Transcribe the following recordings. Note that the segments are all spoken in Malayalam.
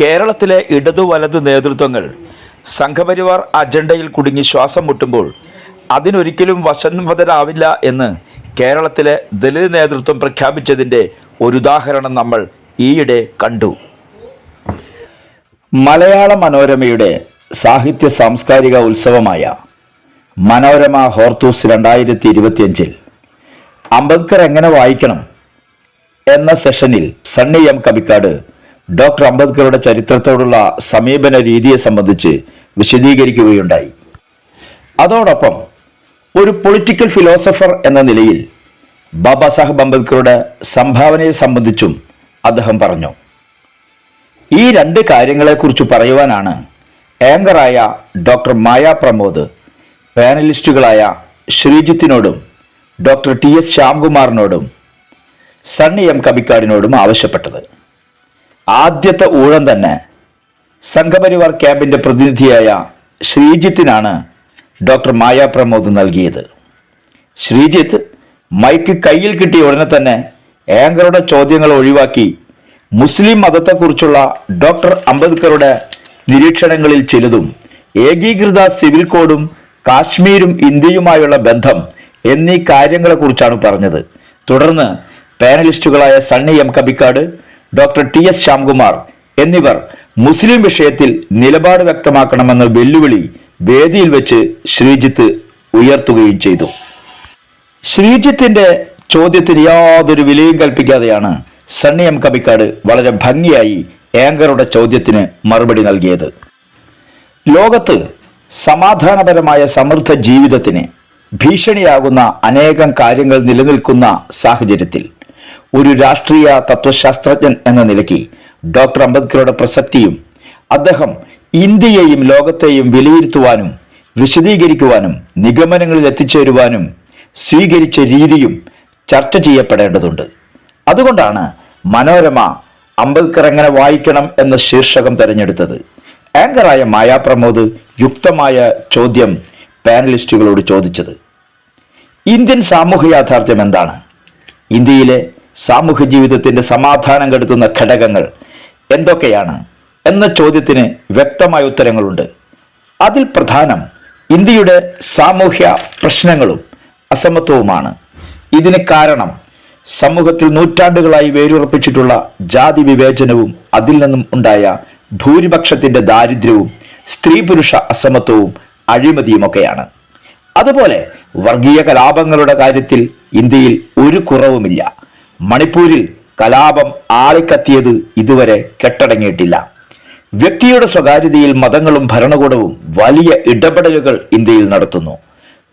കേരളത്തിലെ ഇടതു വലതു നേതൃത്വങ്ങൾ സംഘപരിവാർ അജണ്ടയിൽ കുടുങ്ങി ശ്വാസം മുട്ടുമ്പോൾ അതിനൊരിക്കലും വശന്മതരാവില്ല എന്ന് കേരളത്തിലെ ദലിത് നേതൃത്വം പ്രഖ്യാപിച്ചതിന്റെ ഒരു ഉദാഹരണം നമ്മൾ ഈയിടെ കണ്ടു. മലയാള മനോരമയുടെ സാഹിത്യ സാംസ്കാരിക ഉത്സവമായ മനോരമ ഹോർത്തൂസ് രണ്ടായിരത്തി ഇരുപത്തിയഞ്ചിൽ അംബേദ്കർ എങ്ങനെ വായിക്കണം എന്ന സെഷനിൽ സണ്ണി എം കബിക്കാട് ഡോക്ടർ അംബേദ്കറുടെ ചരിത്രത്തോടുള്ള സമീപന രീതിയെ സംബന്ധിച്ച് വിശദീകരിക്കുകയുണ്ടായി. അതോടൊപ്പം ഒരു പൊളിറ്റിക്കൽ ഫിലോസഫർ എന്ന നിലയിൽ ബാബാ സാഹബ് അംബേദ്കറുടെ സംഭാവനയെ സംബന്ധിച്ചും അദ്ദേഹം പറഞ്ഞു. ഈ രണ്ട് കാര്യങ്ങളെക്കുറിച്ച് പറയുവാനാണ് ആങ്കറായ ഡോക്ടർ മായ പ്രമോദ് പാനലിസ്റ്റുകളായ ശ്രീജിത്തിനോടും ഡോക്ടർ ടി എസ് ശ്യാംകുമാറിനോടും സണ്ണി എം കബിക്കാടിനോടും ആവശ്യപ്പെട്ടത്. ആദ്യത്തെ ഊഴം തന്നെ സംഘപരിവാർ ക്യാമ്പിന്റെ പ്രതിനിധിയായ ശ്രീജിത്തിനാണ് ഡോക്ടർ മായ പ്രമോദ് നൽകിയത്. ശ്രീജിത്ത് മൈക്ക് കയ്യിൽ കിട്ടിയ ഉടനെ തന്നെ ആങ്കറുടെ ചോദ്യങ്ങൾ ഒഴിവാക്കി മുസ്ലിം മതത്തെക്കുറിച്ചുള്ള ഡോക്ടർ അംബേദ്കറുടെ നിരീക്ഷണങ്ങളിൽ ചിലതും ഏകീകൃത സിവിൽ കോഡും കാശ്മീരും ഇന്ത്യയുമായുള്ള ബന്ധം എന്നീ കാര്യങ്ങളെക്കുറിച്ചാണ് പറഞ്ഞത്. തുടർന്ന് പാനലിസ്റ്റുകളായ Sunny M Kabikkad doctor T S Shyamkumar എന്നിവർ മുസ്ലിം വിഷയത്തിൽ നിലപാട് വ്യക്തമാക്കണമെന്ന വെല്ലുവിളി വേദിയിൽ വെച്ച് ശ്രീജിത്ത് ഉയർത്തുകയും ചെയ്തു. ശ്രീജിത്തിന്റെ ചോദ്യത്തിന് യാതൊരു വിലയും കൽപ്പിക്കാതെയാണ് സണ്ണി എം കബിക്കാട് വളരെ ഭംഗിയായി ആങ്കറുടെ ചോദ്യത്തിന് മറുപടി നൽകിയത്. ലോകത്ത് സമാധാനപരമായ സമൃദ്ധ ജീവിതത്തിന് ഭീഷണിയാകുന്ന അനേകം കാര്യങ്ങൾ നിലനിൽക്കുന്ന സാഹചര്യത്തിൽ ഒരു രാഷ്ട്രീയ തത്വശാസ്ത്രജ്ഞൻ എന്ന നിലയ്ക്ക് ഡോക്ടർ അംബേദ്കറുടെ പ്രസക്തിയും അദ്ദേഹം ഇന്ത്യയെയും ലോകത്തെയും വിലയിരുത്തുവാനും വിശദീകരിക്കുവാനും നിഗമനങ്ങളിൽ എത്തിച്ചേരുവാനും സ്വീകരിച്ച രീതിയും ചർച്ച ചെയ്യപ്പെടേണ്ടതുണ്ട്. അതുകൊണ്ടാണ് മനോരമ അംബേദ്കർ എങ്ങനെ വായിക്കണം എന്ന ശീർഷകം തിരഞ്ഞെടുത്തത്. ആങ്കറായ മായാ പ്രമോദ് യുക്തമായ ചോദ്യം പാനലിസ്റ്റുകളോട് ചോദിച്ചത്. ഇന്ത്യൻ സാമൂഹ്യ യാഥാർത്ഥ്യം എന്താണ്? ഇന്ത്യയിലെ സാമൂഹ്യ ജീവിതത്തിന്റെ സമാധാനം കെടുത്തുന്ന ഘടകങ്ങൾ എന്തൊക്കെയാണ് എന്ന ചോദ്യത്തിന് വ്യക്തമായ ഉത്തരങ്ങളുണ്ട്. അതിൽ പ്രധാനം ഇന്ത്യയുടെ സാമൂഹ്യ പ്രശ്നങ്ങളും അസമത്വവുമാണ്. ഇതിന് കാരണം സമൂഹത്തിൽ നൂറ്റാണ്ടുകളായി വേരുറപ്പിച്ചിട്ടുള്ള ജാതി വിവേചനവും അതിൽ നിന്നും ഉണ്ടായ ഭൂരിപക്ഷത്തിന്റെ ദാരിദ്ര്യവും സ്ത്രീ പുരുഷ അസമത്വവും അഴിമതിയുമൊക്കെയാണ്. അതുപോലെ വർഗീയ കലാപങ്ങളുടെ കാര്യത്തിൽ ഇന്ത്യയിൽ ഒരു കുറവുമില്ല. മണിപ്പൂരിൽ കലാപം ആളിക്കത്തിയത് ഇതുവരെ കെട്ടടങ്ങിയിട്ടില്ല. വ്യക്തിയുടെ സ്വകാര്യതയിൽ മതങ്ങളും ഭരണകൂടവും വലിയ ഇടപെടലുകൾ ഇന്ത്യയിൽ നടത്തുന്നു.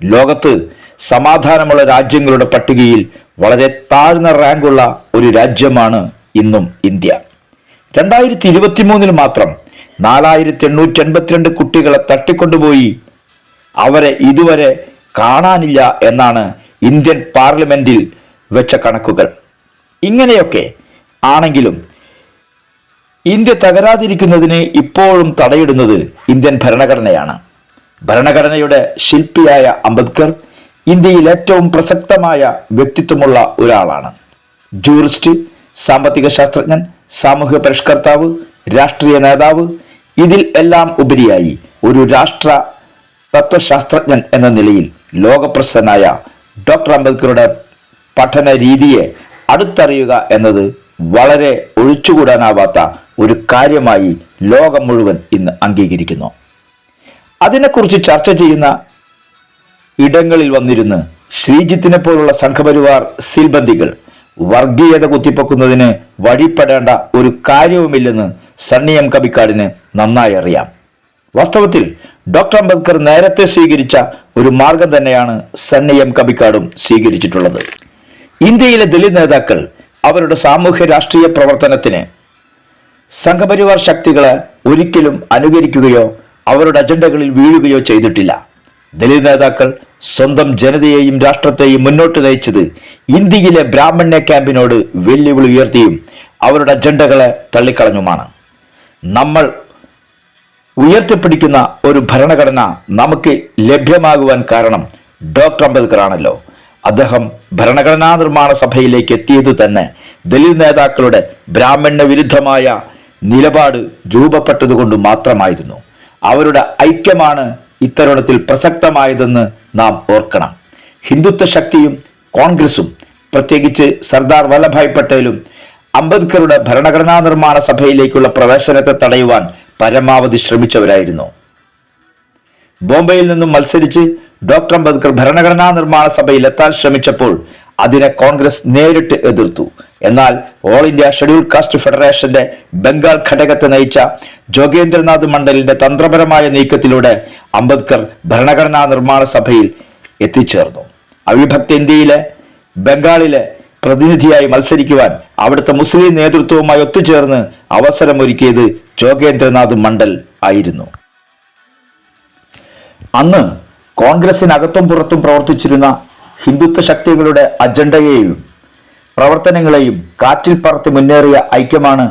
ലോകത്ത് സമാധാനമുള്ള രാജ്യങ്ങളുടെ പട്ടികയിൽ വളരെ താഴ്ന്ന റാങ്കുള്ള ഒരു രാജ്യമാണ് ഇന്നും ഇന്ത്യ. രണ്ടായിരത്തി ഇരുപത്തി മൂന്നിൽ മാത്രം നാലായിരത്തി എണ്ണൂറ്റി എൺപത്തിരണ്ട് കുട്ടികളെ തട്ടിക്കൊണ്ടുപോയി. അവരെ ഇതുവരെ കാണാനില്ല എന്നാണ് ഇന്ത്യൻ പാർലമെന്റിൽ വെച്ച കണക്കുകൾ. ഇങ്ങനെയൊക്കെ ആണെങ്കിലും ഇന്ത്യ തകരാതിരിക്കുന്നതിന് ഇപ്പോഴും തടയിടുന്നത് ഇന്ത്യൻ ഭരണഘടനയാണ്. ഭരണഘടനയുടെ ശില്പിയായ അംബേദ്കർ ഇന്ത്യയിൽ ഏറ്റവും പ്രസക്തമായ വ്യക്തിത്വമുള്ള ഒരാളാണ്. ജൂറിസ്റ്റ് സാമ്പത്തിക ശാസ്ത്രജ്ഞൻ സാമൂഹ്യ പരിഷ്കർത്താവ് രാഷ്ട്രീയ നേതാവ് ഇതിൽ എല്ലാം ഉപരിയായി ഒരു രാഷ്ട്ര തത്വശാസ്ത്രജ്ഞൻ എന്ന നിലയിൽ ലോകപ്രശസ്തനായ ഡോക്ടർ അംബേദ്കറുടെ പഠന രീതിയെ അടുത്തറിയുക എന്നത് വളരെ ഒഴിച്ചുകൂടാനാവാത്ത ഒരു കാര്യമായി ലോകം മുഴുവൻ ഇന്ന് അംഗീകരിക്കുന്നു. അതിനെക്കുറിച്ച് ചർച്ച ചെയ്യുന്ന ഇടങ്ങളിൽ വന്നിരുന്ന് ശ്രീജിത്തിനെ പോലുള്ള സംഘപരിവാർ സിൽബന്ദികൾ വർഗീയത കുത്തിപ്പൊക്കുന്നതിന് വഴിപ്പെടേണ്ട ഒരു കാര്യവുമില്ലെന്ന് സണ്ണി എം കബിക്കാടിന് നന്നായി അറിയാം. വാസ്തവത്തിൽ ഡോക്ടർ അംബേദ്കർ നേരത്തെ സ്വീകരിച്ച ഒരു മാർഗം തന്നെയാണ് സണ്ണി എം കബിക്കാടും സ്വീകരിച്ചിട്ടുള്ളത്. ഇന്ത്യയിലെ ദളിത് നേതാക്കൾ അവരുടെ സാമൂഹ്യ രാഷ്ട്രീയ പ്രവർത്തനത്തിന് സംഘപരിവാർ ശക്തികളെ ഒരിക്കലും അനുകരിക്കുകയോ അവരുടെ അജണ്ടകളിൽ വീഴുകയോ ചെയ്തിട്ടില്ല. ദളിത് നേതാക്കൾ സ്വന്തം ജനതയെയും രാഷ്ട്രത്തെയും മുന്നോട്ട് നയിച്ചത് ഇന്ത്യയിലെ ബ്രാഹ്മണ്യ ക്യാമ്പിനോട് വെല്ലുവിളി ഉയർത്തിയും അവരുടെ അജണ്ടകളെ തള്ളിക്കളഞ്ഞുമാണ്. നമ്മൾ ഉയർത്തിപ്പിടിക്കുന്ന ഒരു ഭരണഘടന നമുക്ക് ലഭ്യമാകുവാൻ കാരണം ഡോക്ടർ അംബേദ്കർ ആണല്ലോ അദ്ദേഹം ഭരണഘടനാ നിർമ്മാണ സഭയിലേക്ക് എത്തിയത് തന്നെ ദലിത് നേതാക്കളുടെ ബ്രാഹ്മണ്യ വിരുദ്ധമായ നിലപാട് രൂപപ്പെട്ടതുകൊണ്ട് മാത്രമായിരുന്നു. അവരുടെ ഐക്യമാണ് ഇത്തരുണത്തിൽ പ്രസക്തമായതെന്ന് നാം ഓർക്കണം. ഹിന്ദുത്വ ശക്തിയും കോൺഗ്രസും പ്രത്യേകിച്ച് സർദാർ വല്ലഭായ് പട്ടേലും അംബേദ്കറുടെ ഭരണഘടനാ നിർമ്മാണ സഭയിലേക്കുള്ള പ്രവേശനത്തെ തടയുവാൻ പരമാവധി ശ്രമിച്ചവരായിരുന്നു. ബോംബെയിൽ നിന്നും മത്സരിച്ച് ഡോക്ടർ അംബേദ്കർ ഭരണഘടനാ നിർമ്മാണ സഭയിൽ എത്താൻ ശ്രമിച്ചപ്പോൾ അതിനെ കോൺഗ്രസ് നേരിട്ട് എതിർത്തു. എന്നാൽ ഓൾ ഇന്ത്യ ഷെഡ്യൂൾ കാസ്റ്റ് ഫെഡറേഷന്റെ ബംഗാൾ ഘടകത്തെ നയിച്ച ജോഗേന്ദ്രനാഥ് മണ്ഡലിന്റെ തന്ത്രപരമായ നീക്കത്തിലൂടെ അംബേദ്കർ ഭരണഘടനാ നിർമ്മാണ സഭയിൽ എത്തിച്ചേർന്നു. അവിഭക്ത ഇന്ത്യയിലെ ബംഗാളിലെ പ്രതിനിധിയായി മത്സരിക്കുവാൻ അവിടുത്തെ മുസ്ലിം നേതൃത്വവുമായി ഒത്തുചേർന്ന് അവസരമൊരുക്കിയത് ജോഗേന്ദ്രനാഥ് മണ്ഡൽ ആയിരുന്നു. അന്ന് കോൺഗ്രസിനകത്തും പുറത്തും പ്രവർത്തിച്ചിരുന്ന ഹിന്ദുത്വ ശക്തികളുടെ അജണ്ടയെയും പ്രവർത്തനങ്ങളെയും കാറ്റിൽ പറത്തി മുന്നേറിയ ഐക്യമാണ്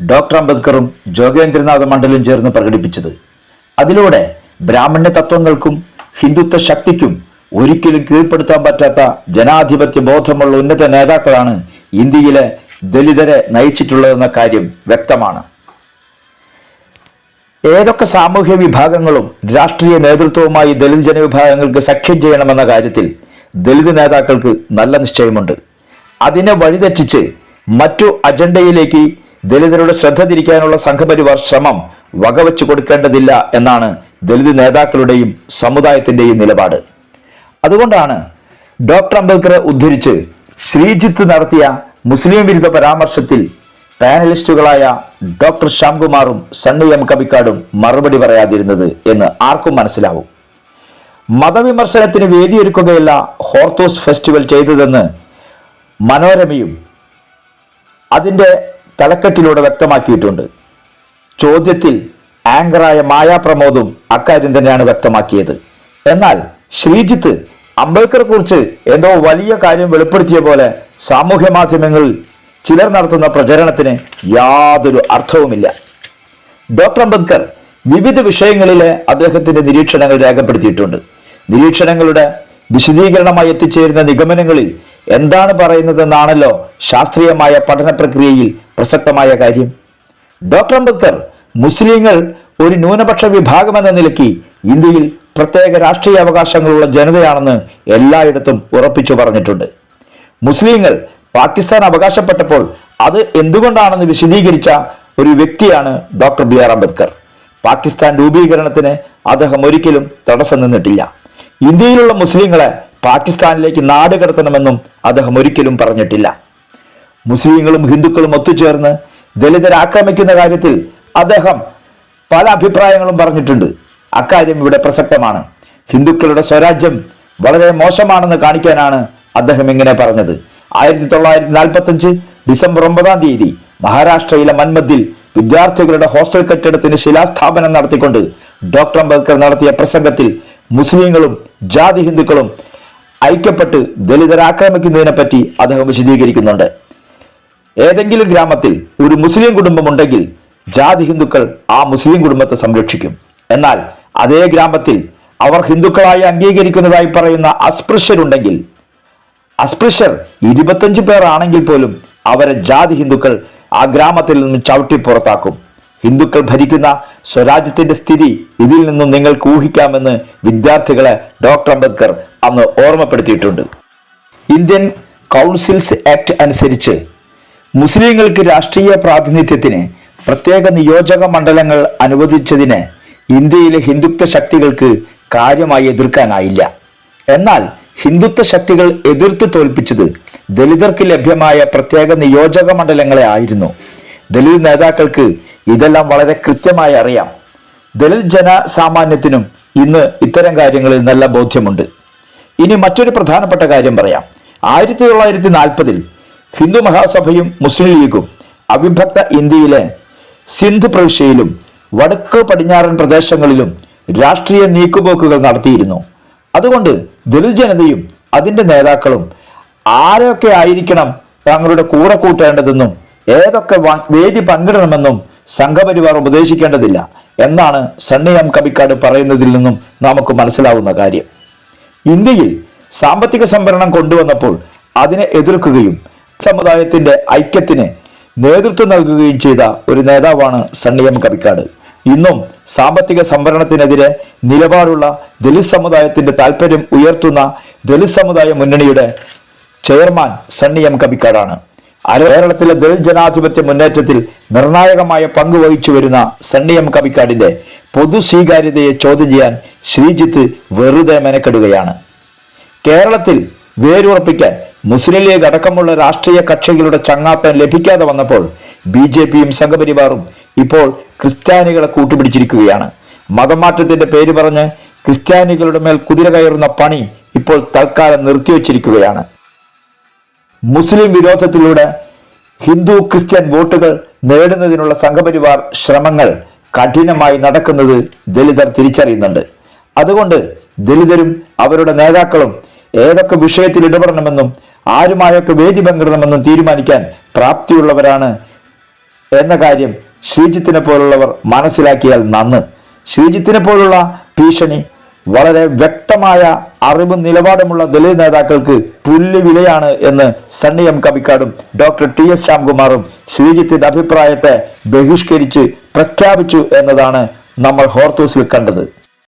ഡോക്ടർ അംബേദ്കറും ജോഗേന്ദ്രനാഥ് മണ്ഡലും ചേർന്ന് പ്രകടിപ്പിച്ചത്. അതിലൂടെ ബ്രാഹ്മണ്യ തത്വങ്ങൾക്കും ഹിന്ദുത്വ ശക്തിക്കും ഒരിക്കലും കീഴ്പ്പെടുത്താൻ പറ്റാത്ത ജനാധിപത്യ ബോധമുള്ള ഉന്നത നേതാക്കളാണ് ഇന്ത്യയിലെ ദലിതരെ നയിച്ചിട്ടുള്ളതെന്ന കാര്യം വ്യക്തമാണ്. ഏതൊക്കെ സാമൂഹ്യ വിഭാഗങ്ങളും രാഷ്ട്രീയ നേതൃത്വവുമായി ദളിത് ജനവിഭാഗങ്ങൾക്ക് സഖ്യം ചെയ്യണമെന്ന കാര്യത്തിൽ ദളിത് നേതാക്കൾക്ക് നല്ല നിശ്ചയമുണ്ട്. അതിനെ വഴിതെറ്റിച്ച് മറ്റു അജണ്ടയിലേക്ക് ദളിതരുടെ ശ്രദ്ധ തിരിക്കാനുള്ള സംഘപരിവാർ ശ്രമം വകവെച്ചു കൊടുക്കേണ്ടതില്ല എന്നാണ് ദളിത് നേതാക്കളുടെയും സമുദായത്തിന്റെയും നിലപാട്. അതുകൊണ്ടാണ് ഡോക്ടർ അംബേദ്കറെ ഉദ്ധരിച്ച് ശ്രീജിത്ത് നടത്തിയ മുസ്ലിം വിരുദ്ധ പരാമർശത്തിൽ പാനലിസ്റ്റുകളായ ഡോക്ടർ ശ്യാംകുമാറും സണ്ണി എം കവിക്കാടും മറുപടി പറയാതിരുന്നത് എന്ന് ആർക്കും മനസ്സിലാവും. മതവിമർശനത്തിന് വേദിയൊരുക്കുകയല്ല ഹോർത്തോസ് ഫെസ്റ്റിവൽ ചെയ്തതെന്ന് മനോരമയും അതിന്റെ തലക്കെട്ടിലൂടെ വ്യക്തമാക്കിയിട്ടുണ്ട്. ചോദ്യത്തിൽ ആങ്കറായ മായാ പ്രമോദും അക്കാര്യം തന്നെയാണ് വ്യക്തമാക്കിയത്. എന്നാൽ ശ്രീജിത്ത് അംബേദ്കറെ കുറിച്ച് എന്തോ വലിയ കാര്യം വെളിപ്പെടുത്തിയ പോലെ സാമൂഹ്യ മാധ്യമങ്ങളിൽ ചിലർ നടത്തുന്ന പ്രചരണത്തിന് യാതൊരു അർത്ഥവുമില്ല. ഡോക്ടർ അംബേദ്കർ വിവിധ വിഷയങ്ങളിലെ അദ്ദേഹത്തിന്റെ നിരീക്ഷണങ്ങൾ രേഖപ്പെടുത്തിയിട്ടുണ്ട്. നിരീക്ഷണങ്ങളുടെ വിശദീകരണമായി എത്തിച്ചേരുന്ന നിഗമനങ്ങളിൽ എന്താണ് പറയുന്നതെന്നാണല്ലോ ശാസ്ത്രീയമായ പഠന പ്രക്രിയയിൽ പ്രസക്തമായ കാര്യം. ഡോക്ടർ അംബേദ്കർ മുസ്ലിങ്ങൾ ഒരു ന്യൂനപക്ഷ വിഭാഗം എന്ന നിലയ്ക്ക് ഇന്ത്യയിൽ പ്രത്യേക രാഷ്ട്രീയ അവകാശങ്ങളുള്ള ജനതയാണെന്ന് എല്ലായിടത്തും ഉറപ്പിച്ചു പറഞ്ഞിട്ടുണ്ട്. മുസ്ലിങ്ങൾ പാകിസ്ഥാൻ അവകാശപ്പെട്ടപ്പോൾ അത് എന്തുകൊണ്ടാണെന്ന് വിശദീകരിച്ച ഒരു വ്യക്തിയാണ് doctor B R Ambedkar. Pakistan രൂപീകരണത്തിന് അദ്ദേഹം ഒരിക്കലും തടസ്സം നിന്നിട്ടില്ല. ഇന്ത്യയിലുള്ള മുസ്ലിങ്ങളെ പാകിസ്ഥാനിലേക്ക് നാട് കടത്തണമെന്നും അദ്ദേഹം ഒരിക്കലും പറഞ്ഞിട്ടില്ല. മുസ്ലിങ്ങളും ഹിന്ദുക്കളും ഒത്തുചേർന്ന് ദലിതരെ ആക്രമിക്കുന്ന കാര്യത്തിൽ അദ്ദേഹം പല അഭിപ്രായങ്ങളും പറഞ്ഞിട്ടുണ്ട്. അക്കാര്യം ഇവിടെ പ്രസക്തമാണ്. ഹിന്ദുക്കളുടെ സ്വരാജ്യം വളരെ മോശമാണെന്ന് കാണിക്കാനാണ് അദ്ദേഹം ഇങ്ങനെ പറഞ്ഞത്. ആയിരത്തി തൊള്ളായിരത്തി നാൽപ്പത്തി അഞ്ച് ഡിസംബർ ഒമ്പതാം തീയതി മഹാരാഷ്ട്രയിലെ മന്മദ്ദിൽ വിദ്യാർത്ഥികളുടെ ഹോസ്റ്റൽ കെട്ടിടത്തിന് ശിലാസ്ഥാപനം നടത്തിക്കൊണ്ട് ഡോക്ടർ അംബേദ്കർ നടത്തിയ പ്രസംഗത്തിൽ മുസ്ലിങ്ങളും ജാതി ഹിന്ദുക്കളും ഐക്യപ്പെട്ട് ദലിതരെ ആക്രമിക്കുന്നതിനെ പറ്റി അദ്ദേഹം വിശദീകരിക്കുന്നുണ്ട്. ഏതെങ്കിലും ഗ്രാമത്തിൽ ഒരു മുസ്ലിം കുടുംബമുണ്ടെങ്കിൽ ജാതി ഹിന്ദുക്കൾ ആ മുസ്ലിം കുടുംബത്തെ സംരക്ഷിക്കും. എന്നാൽ അതേ ഗ്രാമത്തിൽ അവർ ഹിന്ദുക്കളായി അംഗീകരിക്കുന്നതായി പറയുന്ന അസ്പൃശ്യരുണ്ടെങ്കിൽ അസ്പൃശ്യർ ഇരുപത്തഞ്ച് പേർ ആണെങ്കിൽ പോലും അവരെ ജാതി ഹിന്ദുക്കൾ ആ ഗ്രാമത്തിൽ നിന്നും ചവിട്ടി പുറത്താക്കും. ഹിന്ദുക്കൾ ഭരിക്കുന്ന സ്വരാജ്യത്തിന്റെ സ്ഥിതി ഇതിൽ നിന്നും നിങ്ങൾക്ക് ഊഹിക്കാമെന്ന് വിദ്യാർത്ഥികളെ ഡോക്ടർ അംബേദ്കർ അന്ന് ഓർമ്മപ്പെടുത്തിയിട്ടുണ്ട്. ഇന്ത്യൻ കൗൺസിൽസ് ആക്ട് അനുസരിച്ച് മുസ്ലിങ്ങൾക്ക് രാഷ്ട്രീയ പ്രാതിനിധ്യത്തിന് പ്രത്യേക നിയോജക മണ്ഡലങ്ങൾ അനുവദിച്ചതിന് ഇന്ത്യയിലെ ഹിന്ദുത്വ ശക്തികൾക്ക് കാര്യമായി എതിർക്കാനായില്ല. എന്നാൽ ഹിന്ദുത്വ ശക്തികൾ എതിർത്ത് തോൽപ്പിച്ചത് ദലിതർക്ക് ലഭ്യമായ പ്രത്യേക നിയോജക മണ്ഡലങ്ങളെ ആയിരുന്നു. ദലിത് നേതാക്കൾക്ക് ഇതെല്ലാം വളരെ കൃത്യമായി അറിയാം. ദലിത് ജനസാമാന്യത്തിനും ഇന്ന് ഇത്തരം കാര്യങ്ങളിൽ നല്ല ബോധ്യമുണ്ട്. ഇനി മറ്റൊരു പ്രധാനപ്പെട്ട കാര്യം പറയാം. ആയിരത്തി തൊള്ളായിരത്തി നാൽപ്പതിൽ ഹിന്ദു മഹാസഭയും മുസ്ലിം ലീഗും അവിഭക്ത ഇന്ത്യയിലെ സിന്ധ് പ്രവിശ്യയിലും വടക്ക് പടിഞ്ഞാറൻ പ്രദേശങ്ങളിലും രാഷ്ട്രീയ നീക്കുപോക്കുകൾ നടത്തിയിരുന്നു. അതുകൊണ്ട് ദലിത് ജനതയും അതിന്റെ നേതാക്കളും ആരൊക്കെ ആയിരിക്കണം തങ്ങളുടെ കൂടെ കൂട്ടേണ്ടതെന്നും ഏതൊക്കെ വേദി പങ്കിടണമെന്നും സംഘപരിവാർ ഉപദേശിക്കേണ്ടതില്ല എന്നാണ് സണ്ണി എം കബിക്കാട് പറയുന്നതിൽ നിന്നും നമുക്ക് മനസ്സിലാവുന്ന കാര്യം. ഇന്ത്യയിൽ സാമ്പത്തിക സംവരണം കൊണ്ടുവന്നപ്പോൾ അതിനെ എതിർക്കുകയും സമുദായത്തിന്റെ ഐക്യത്തിന് നേതൃത്വം നൽകുകയും ചെയ്ത ഒരു നേതാവാണ് സണ്ണി എം കവിക്കാട് ഇന്നും സാമ്പത്തിക സംവരണത്തിനെതിരെ നിലപാടുള്ള ദലിത് സമുദായത്തിന്റെ താല്പര്യം ഉയർത്തുന്ന ദലിത് സമുദായ മുന്നണിയുടെ ചെയർമാൻ സണ്ണി എം കബിക്കാടാണ് കേരളത്തിലെ ദളിത് ജനാധിപത്യ മുന്നേറ്റത്തിൽ നിർണായകമായ പങ്ക് വഹിച്ചു വരുന്ന സണ്ണി എം കവിക്കാടിന്റെ പൊതു സ്വീകാര്യതയെ ചോദ്യം ചെയ്യാൻ ശ്രീജിത്ത് വെറുതെ മെനക്കെടുകയാണ്. കേരളത്തിൽ വേരുറപ്പിക്കാൻ മുസ്ലിം ലീഗ് അടക്കമുള്ള രാഷ്ട്രീയ കക്ഷികളുടെ ചങ്ങാത്തം ലഭിക്കാതെ വന്നപ്പോൾ ബി ജെ പിയും സംഘപരിവാറും ഇപ്പോൾ ക്രിസ്ത്യാനികളെ കൂട്ടുപിടിച്ചിരിക്കുകയാണ്. മതമാറ്റത്തിന്റെ പേര് പറഞ്ഞ് ക്രിസ്ത്യാനികളുടെ മേൽ കുതിര കയറുന്ന പണി ഇപ്പോൾ തൽക്കാലം നിർത്തിവച്ചിരിക്കുകയാണ്. മുസ്ലിം വിരോധത്തിലൂടെ ഹിന്ദു ക്രിസ്ത്യൻ വോട്ടുകൾ നേടുന്നതിനുള്ള സംഘപരിവാർ ശ്രമങ്ങൾ കഠിനമായി നടക്കുന്നത് ദലിതർ തിരിച്ചറിയുന്നുണ്ട്. അതുകൊണ്ട് ദലിതരും അവരുടെ നേതാക്കളും ഏതൊക്കെ വിഷയത്തിൽ ഇടപെടണമെന്നും ആരുമായൊക്കെ വേദി പങ്കിടണമെന്നും തീരുമാനിക്കാൻ പ്രാപ്തിയുള്ളവരാണ് എന്ന കാര്യം ശ്രീജിത്തിനെ പോലുള്ളവർ മനസ്സിലാക്കിയാൽ നന്ന്. ശ്രീജിത്തിനെ പോലുള്ള ഭീഷണി വളരെ വ്യക്തമായ അറിവും നിലപാടുമുള്ള ദളിത് നേതാക്കൾക്ക് പുല്ല് വിലയാണ് എന്ന് സണ്ണി എം കവിക്കാടും ഡോക്ടർ ടി എസ് ശ്യാംകുമാറും ശ്രീജിത്തിന്റെ അഭിപ്രായത്തെ ബഹിഷ്കരിച്ച് പ്രഖ്യാപിച്ചു എന്നതാണ് നമ്മൾ ഹോർത്തൂസിൽ കണ്ടത്.